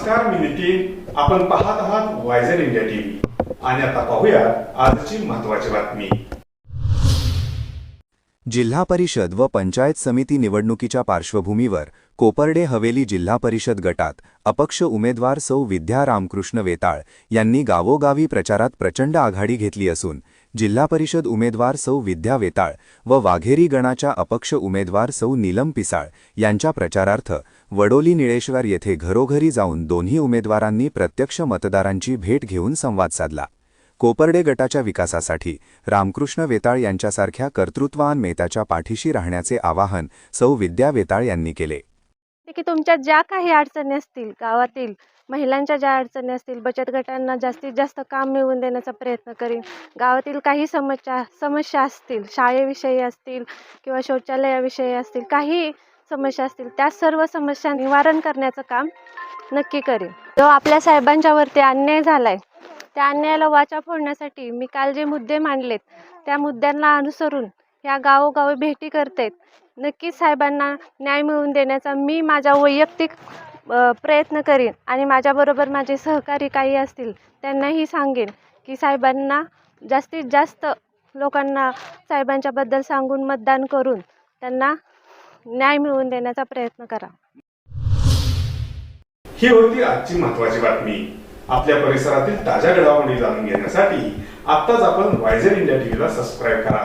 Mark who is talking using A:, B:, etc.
A: नमस्कार मी नितीन आपण पाहत आहात वायझर इंडिया टीव्ही आणि आता पाहूया आजची महत्वाची बातमी.
B: जिल्हा परिषद व पंचायत समिती निवडणुकीच्या पार्श्वभूमीवर कोपर्डे हवेली जिल्हा परिषद गटात अपक्ष उमेदवार सौ विद्या रामकृष्ण वेताळ यांनी गावोगावी प्रचारात प्रचंड आघाडी घेतली असून जिल्हा परिषद उमेदवार सौ विद्या वेताळ व वाघेरी गणाच्या अपक्ष उमेदवार सौ नीलम पिसाळ यांच्या प्रचारार्थ वडोली निळेश्वर येथे घरोघरी जाऊन दोन्ही उमेदवारांनी प्रत्यक्ष मतदारांची भेट घेऊन संवाद साधला. कोपर्डे गटाच्या विकासासाठी रामकृष्ण वेताळ यांच्यासारख्या कर्तृत्वान मेताच्या पाठीशी राहण्याचे आवाहन सौ विद्या वेताळ यांनी केले.
C: की तुमच्या ज्या काही अडचणी असतील गावातील महिलांच्या ज्या अडचणी असतील बचत गटांना जास्तीत जास्त काम मिळवून देण्याचा प्रयत्न करीन. गावातील काही समस्या समस्या असतील शाळेविषयी असतील किंवा शौचालयाविषयी असतील काही समस्या असतील त्या सर्व समस्या निवारण करण्याचं काम नक्की करेन. जो आपल्या साहेबांच्यावरती अन्याय अन्याय झालाय त्या अन्यायाला वाचा फोडण्यासाठी मी काल जे मुद्दे मांडलेत त्या मुद्द्यांना अनुसरून या गावोगावी भेटी करतेत. नक्कीच साहेबांना न्याय मिळवून देण्याचा मी माझा वैयक्तिक प्रयत्न करीन आणि माझ्याबरोबर माझे सहकारी काही असतील त्यांनाही सांगेन की साहेबांना जास्तीत जास्त लोकांना साहेबांच्याबद्दल सांगून मतदान करून त्यांना न्याय मिळवून देण्याचा प्रयत्न करा.
A: ही होती आजची महत्वाची बातमी. आपल्या परिसरातील ताज्या घडामोडी जाणून घेण्यासाठी आत्ताच आपण वायझर इंडिया टीव्हीला सबस्क्राईब करा.